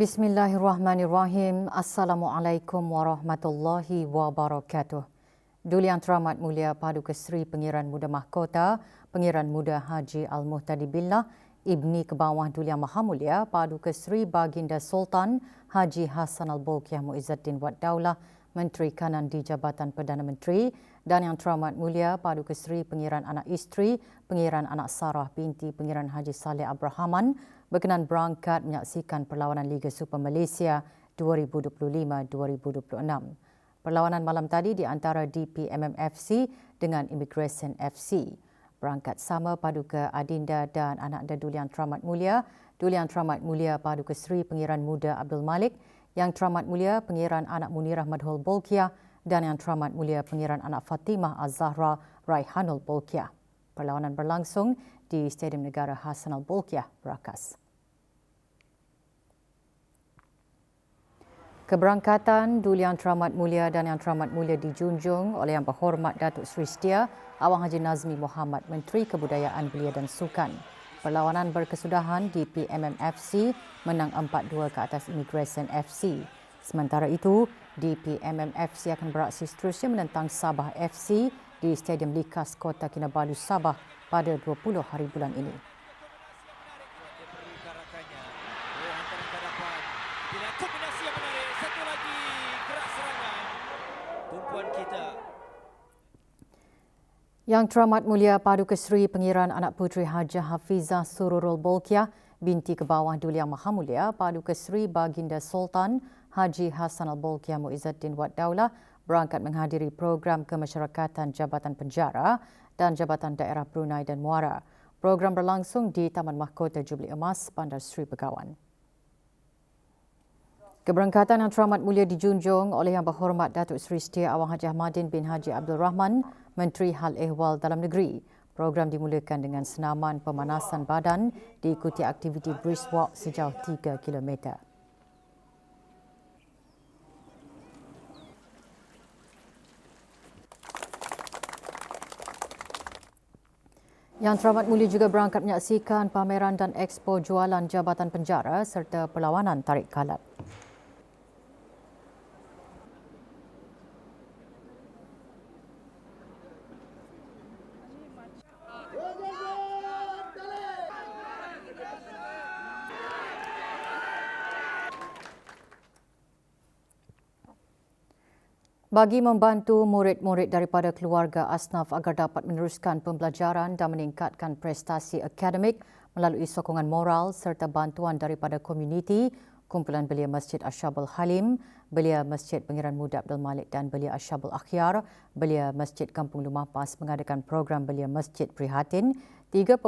Bismillahirrahmanirrahim. Assalamualaikum warahmatullahi wabarakatuh. Duli Yang Teramat Mulia Paduka Seri Pengiran Muda Mahkota, Pengiran Muda Haji Al-Muhtadi Billah, Ibni Kebawah Duli Yang Maha Mulia Paduka Seri Baginda Sultan Haji Hassan Al-Bolkiah Muizzuddin Wad Daulah, Menteri Kanan di Jabatan Perdana Menteri dan Yang Teramat Mulia Paduka Seri Pengiran Anak Isteri, Pengiran Anak Sarah binti Pengiran Haji Saleh Abrahaman berkenan berangkat menyaksikan perlawanan Liga Super Malaysia 2025-2026. Perlawanan malam tadi di antara DPMMFC dengan Immigration FC. Berangkat sama Paduka Adinda dan anak anda Dulian Teramat Mulia, Dulian Teramat Mulia Paduka Seri Pengiran Muda Abdul Malik, Yang Teramat Mulia Pengiran Anak Munirah Madhul Bolkiah dan Yang Teramat Mulia Pengiran Anak Fatimah Az-Zahra Raihanul Bolkiah. Perlawanan berlangsung di Stadium Negara Hassan Al-Bolkiah, Berakas. Keberangkatan Duli Yang Teramat Mulia dan Yang Teramat Mulia dijunjung oleh Yang Berhormat Datuk Seri Setia Awang Haji Nazmi Muhammad, Menteri Kebudayaan Belia dan Sukan. Perlawanan berkesudahan di PMMFC menang 4-2 ke atas Immigration FC. Sementara itu, di PMMFC akan beraksi seterusnya menentang Sabah FC di Stadium Likas Kota Kinabalu Sabah pada 20 hari bulan ini. Yang teramat mulia Paduka Seri Pengiran Anak Puteri Hajah Hafizah Sururul Bolkiah binti ke bawah Duli Yang Maha Mulia Paduka Seri Baginda Sultan Haji Hassan Al-Bolkiah Muizzuddin Wad Daulah berangkat menghadiri program kemasyarakatan Jabatan Penjara dan Jabatan Daerah Brunei dan Muara. Program berlangsung di Taman Mahkota Jubli Emas Bandar Seri Begawan. Keberangkatan yang teramat mulia dijunjung oleh Yang Berhormat Datuk Seri Setia Awang Haji Ahmadin bin Haji Abdul Rahman, Menteri Hal Ehwal Dalam Negeri. Program dimulakan dengan senaman pemanasan badan diikuti aktiviti brisk walk sejauh 3 km. Yang teramat mulia juga berangkat menyaksikan pameran dan ekspo jualan Jabatan Penjara serta perlawanan tarik kalap. Bagi membantu murid-murid daripada keluarga asnaf agar dapat meneruskan pembelajaran dan meningkatkan prestasi akademik melalui sokongan moral serta bantuan daripada komuniti, kumpulan belia Masjid Ashabul Halim, belia Masjid Pengiran Muda Abdul Malik dan belia Ashabul Akhyar, belia Masjid Kampung Lumah Pas mengadakan program belia Masjid Prihatin 3.0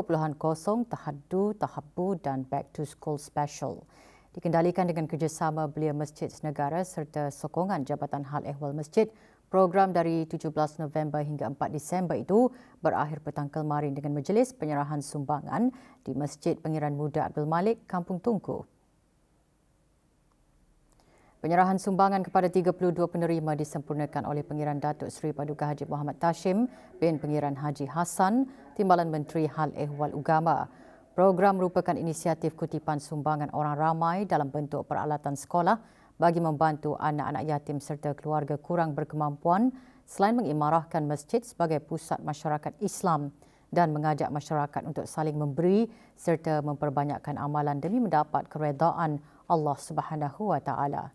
Tahaddu, Tahabbu dan Back to School Special dikendalikan dengan kerjasama Belia Masjid Negara serta sokongan Jabatan Hal Ehwal Masjid. Program dari 17 November hingga 4 Disember itu berakhir petang kemarin dengan majlis penyerahan sumbangan di Masjid Pengiran Muda Abdul Malik, Kampung Tungku. Penyerahan sumbangan kepada 32 penerima disempurnakan oleh Pengiran Datuk Seri Paduka Haji Muhammad Tashim bin Pengiran Haji Hassan, Timbalan Menteri Hal Ehwal Ugama. Program merupakan inisiatif kutipan sumbangan orang ramai dalam bentuk peralatan sekolah bagi membantu anak-anak yatim serta keluarga kurang berkemampuan selain mengimarahkan masjid sebagai pusat masyarakat Islam dan mengajak masyarakat untuk saling memberi serta memperbanyakkan amalan demi mendapat keredaan Allah Subhanahu wa taala.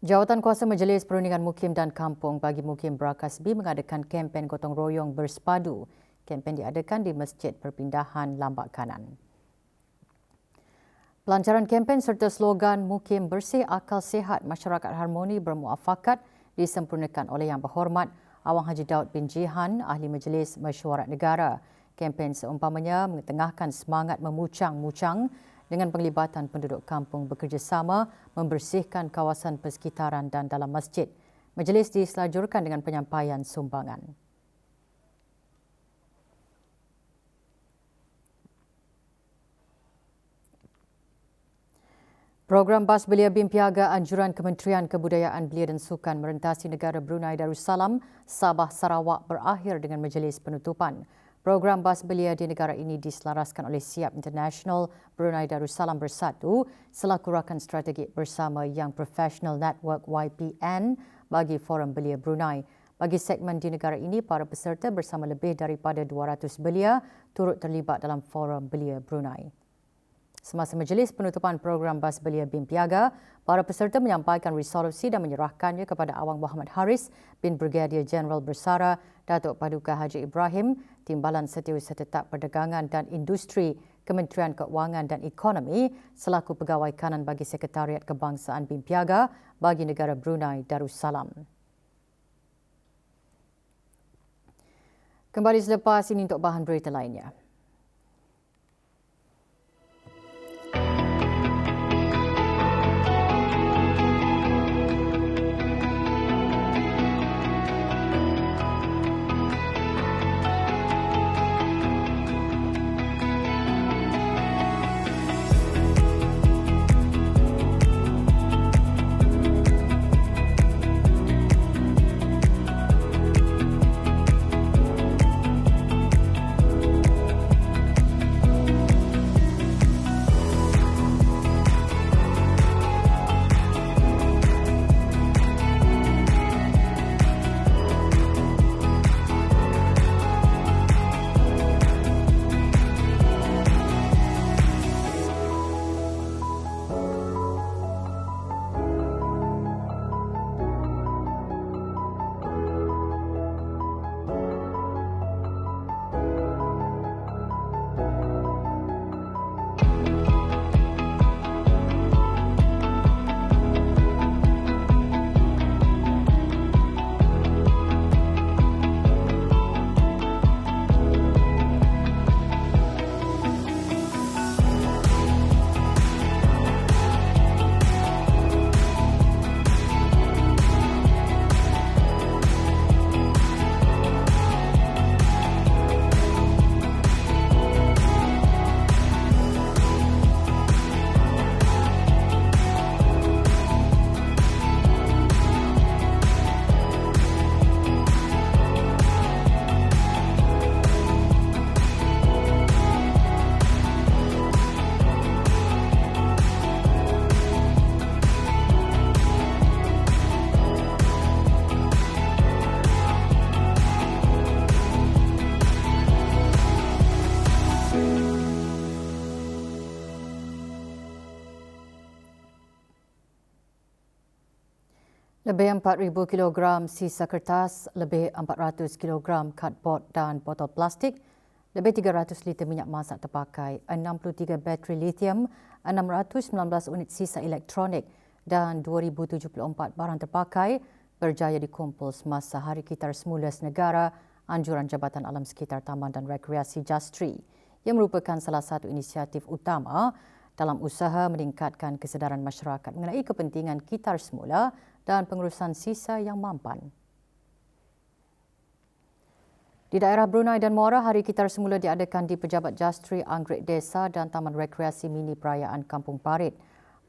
Jawatan Kuasa Majlis Perundingan Mukim dan Kampung bagi Mukim Berakas B mengadakan kempen gotong royong bersepadu. Kempen diadakan di Masjid Perpindahan Lambak Kanan. Pelancaran kempen serta slogan Mukim Bersih Akal Sehat Masyarakat Harmoni Bermuafakat disempurnakan oleh Yang Berhormat Awang Haji Daud bin Jihan, Ahli Majlis Mesyuarat Negara. Kempen seumpamanya mengetengahkan semangat memucang-mucang dengan penglibatan penduduk kampung bekerjasama membersihkan kawasan persekitaran dan dalam masjid. Majlis diselajurkan dengan penyampaian sumbangan. Program Bas Belia BIM Piaga Anjuran Kementerian Kebudayaan Belia dan Sukan merentasi negara Brunei Darussalam, Sabah, Sarawak berakhir dengan majlis penutupan. Program bas belia di negara ini diselaraskan oleh Siap International Brunei Darussalam Bersatu selaku rakan strategik bersama Young Professional Network YPN bagi Forum Belia Brunei. Bagi segmen di negara ini, para peserta bersama lebih daripada 200 belia turut terlibat dalam Forum Belia Brunei. Semasa majlis penutupan program bas belia BIM Piaga, para peserta menyampaikan resolusi dan menyerahkannya kepada Awang Muhammad Haris bin Brigadier General Bersara Datuk Paduka Haji Ibrahim, Timbalan Setiausaha Tetap Perdagangan dan Industri Kementerian Keuangan dan Ekonomi selaku pegawai kanan bagi Sekretariat Kebangsaan BIM Piaga bagi negara Brunei Darussalam. Kembali selepas ini untuk bahan berita lainnya. Lebih 4,000 kg sisa kertas, lebih 400 kg cardboard dan botol plastik, lebih 300 liter minyak masak terpakai, 63 bateri lithium, 619 unit sisa elektronik dan 2,074 barang terpakai berjaya dikumpul semasa Hari Kitar Semula Negara Anjuran Jabatan Alam Sekitar Taman dan Rekreasi Jastri yang merupakan salah satu inisiatif utama dalam usaha meningkatkan kesedaran masyarakat mengenai kepentingan kitar semula dan pengurusan sisa yang mampan. Di daerah Brunei dan Muara, Hari Kitar semula diadakan di Pejabat Jastri Anggrek Desa dan Taman Rekreasi Mini Perayaan Kampung Parit.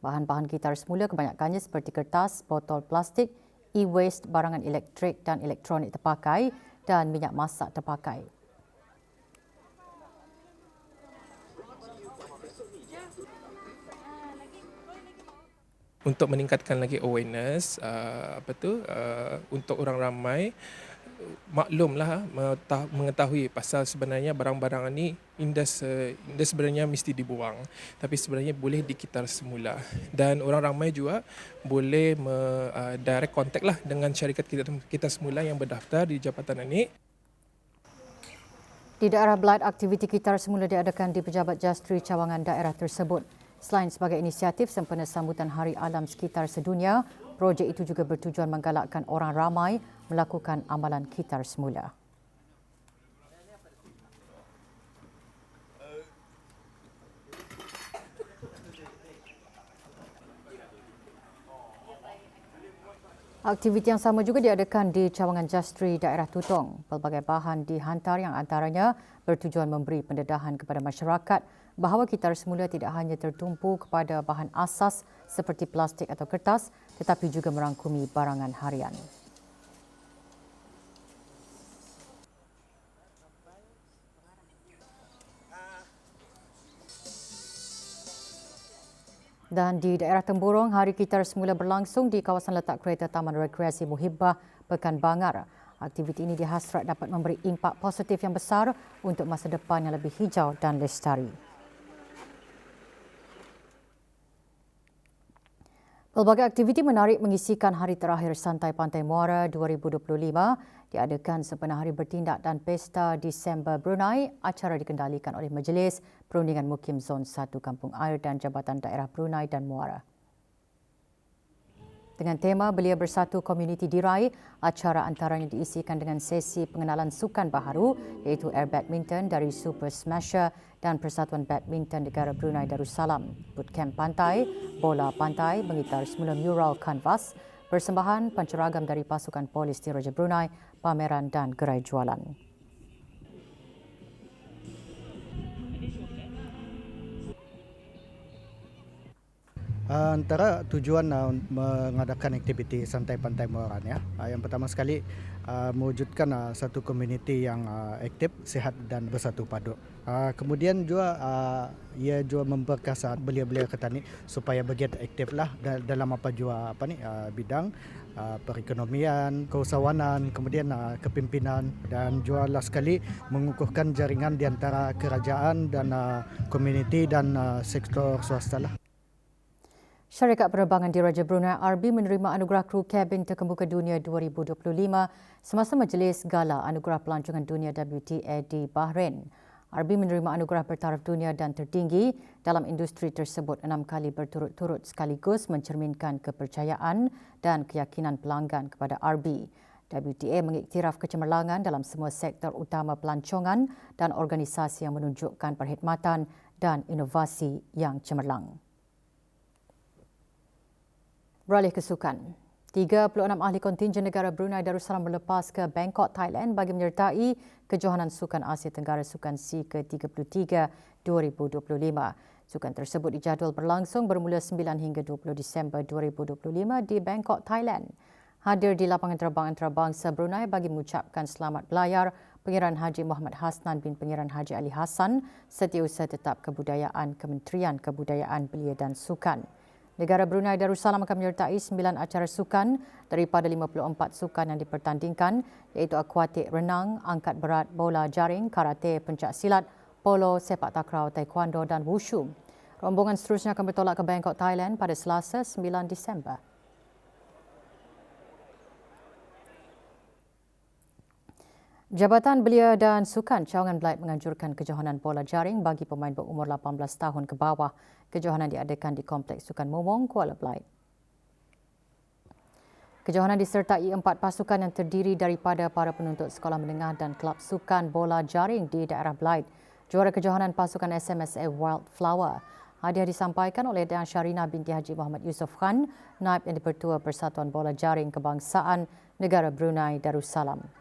Bahan-bahan kitar semula kebanyakannya seperti kertas, botol plastik, e-waste, barangan elektrik dan elektronik terpakai dan minyak masak terpakai. Untuk meningkatkan lagi awareness uh, apa tu uh, untuk orang ramai maklumlah mengetahui pasal sebenarnya barang-barang ini indes uh, indes sebenarnya mesti dibuang tapi sebenarnya boleh dikitar semula dan orang ramai juga boleh me, uh, direct contact lah dengan syarikat kita kita semula yang berdaftar di jabatan ini di daerah Blight, aktiviti kitar semula diadakan di Pejabat Jastri cawangan daerah tersebut. Selain sebagai inisiatif sempena sambutan Hari Alam Sekitar Sedunia, projek itu juga bertujuan menggalakkan orang ramai melakukan amalan kitar semula. Aktiviti yang sama juga diadakan di cawangan Jastri daerah Tutong. Pelbagai bahan dihantar yang antaranya bertujuan memberi pendedahan kepada masyarakat bahawa kitar semula tidak hanya tertumpu kepada bahan asas seperti plastik atau kertas tetapi juga merangkumi barangan harian. Dan di daerah Temburong, hari kitar semula berlangsung di kawasan letak kereta Taman Rekreasi Muhibbah, Pekan Bangar. Aktiviti ini dihasrat dapat memberi impak positif yang besar untuk masa depan yang lebih hijau dan lestari. Pelbagai aktiviti menarik mengisikan hari terakhir Santai Pantai Muara 2025 diadakan sempena Hari Bertindak dan Pesta Disember Brunei. Acara dikendalikan oleh Majlis Perundingan Mukim Zon 1 Kampung Air dan Jabatan Daerah Brunei dan Muara. Dengan tema Belia Bersatu Komuniti Diraih, acara antaranya diisikan dengan sesi pengenalan sukan baharu iaitu Air Badminton dari Super Smasher dan Persatuan Badminton Negara Brunei Darussalam. Bootcamp Pantai, Bola Pantai mengitar semula mural kanvas, persembahan panceragam dari pasukan polis di Raja Brunei, pameran dan gerai jualan. Uh, antara tujuan uh, mengadakan aktiviti santai pantai Moran ya. Uh, yang pertama sekali uh, mewujudkan uh, satu komuniti yang uh, aktif, sihat dan bersatu padu. Uh, kemudian juga uh, ia juga memperkasa belia-belia ketani supaya begitu aktiflah dalam apa jua apa ni uh, bidang uh, perekonomian, keusahawanan, kemudian uh, kepimpinan dan juga last sekali mengukuhkan jaringan di antara kerajaan dan uh, komuniti dan uh, sektor swasta lah. Syarikat Penerbangan di Raja Brunei RB menerima anugerah kru kabin terkemuka dunia 2025 semasa majlis gala anugerah pelancongan dunia WTA di Bahrain. RB menerima anugerah bertaraf dunia dan tertinggi dalam industri tersebut enam kali berturut-turut sekaligus mencerminkan kepercayaan dan keyakinan pelanggan kepada RB. WTA mengiktiraf kecemerlangan dalam semua sektor utama pelancongan dan organisasi yang menunjukkan perkhidmatan dan inovasi yang cemerlang. Beralih ke sukan. 36 ahli kontingen negara Brunei Darussalam berlepas ke Bangkok, Thailand bagi menyertai kejohanan Sukan Asia Tenggara Sukan C ke-33 2025. Sukan tersebut dijadual berlangsung bermula 9 hingga 20 Disember 2025 di Bangkok, Thailand. Hadir di lapangan terbang antarabangsa Brunei bagi mengucapkan selamat belayar Pengiran Haji Muhammad Hasnan bin Pengiran Haji Ali Hassan, Setiausaha Tetap Kebudayaan Kementerian Kebudayaan Belia dan Sukan. Negara Brunei Darussalam akan menyertai sembilan acara sukan daripada 54 sukan yang dipertandingkan iaitu akuatik renang, angkat berat, bola jaring, karate, pencak silat, polo, sepak takraw, taekwondo dan wushu. Rombongan seterusnya akan bertolak ke Bangkok, Thailand pada Selasa 9 Disember. Jabatan Belia dan Sukan Cawangan Blight menganjurkan kejohanan bola jaring bagi pemain berumur 18 tahun ke bawah. Kejohanan diadakan di Kompleks Sukan Momong, Kuala Blight. Kejohanan disertai empat pasukan yang terdiri daripada para penuntut sekolah menengah dan kelab sukan bola jaring di daerah Blight. Juara kejohanan pasukan SMSA Wildflower. Hadiah disampaikan oleh Dan Syarina binti Haji Muhammad Yusof Khan, Naib yang dipertua Persatuan Bola Jaring Kebangsaan Negara Brunei Darussalam.